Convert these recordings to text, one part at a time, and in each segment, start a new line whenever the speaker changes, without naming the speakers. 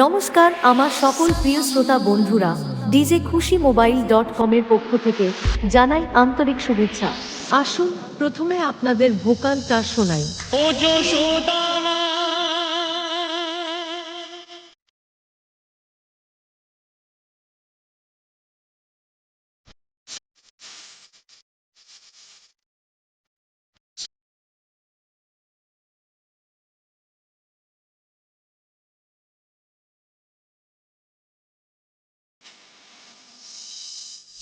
নমস্কার, আমার সকল প্রিয় শ্রোতা বন্ধুরা ডিজে খুশি মোবাইল ডট কমের পক্ষ থেকে জানাই আন্তরিক শুভেচ্ছা। আসুন, প্রথমে আপনাদের ভোকালটা শোনাই।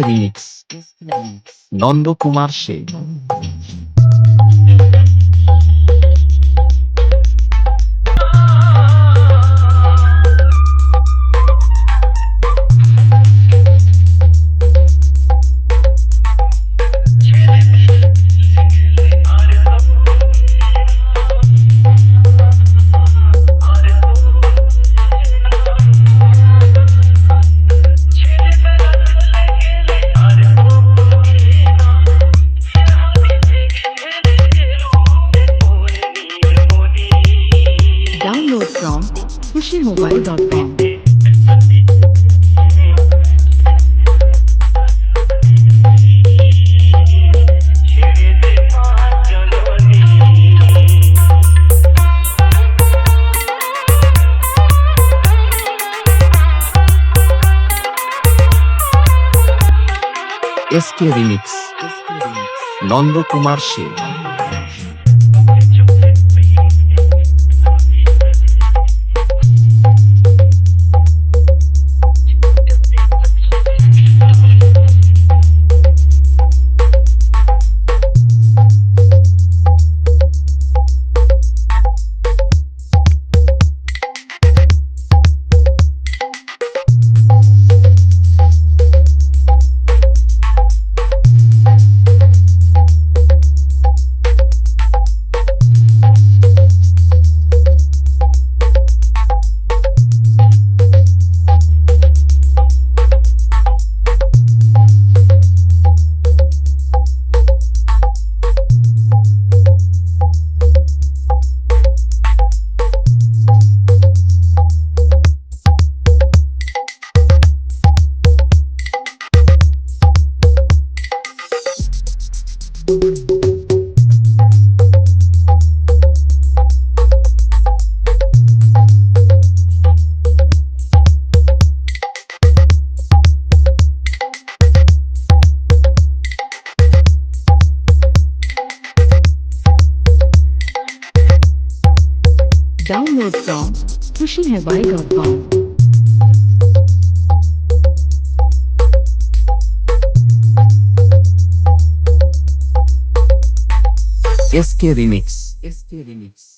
remix Nandakumar সে
pushymobile.com.
ছেড়ে দে মা জননী
এসকে নন্দকুমার डाउनलोड
फ्रॉम खुशी है by dot com pushymobile.com.
SK remix SK remix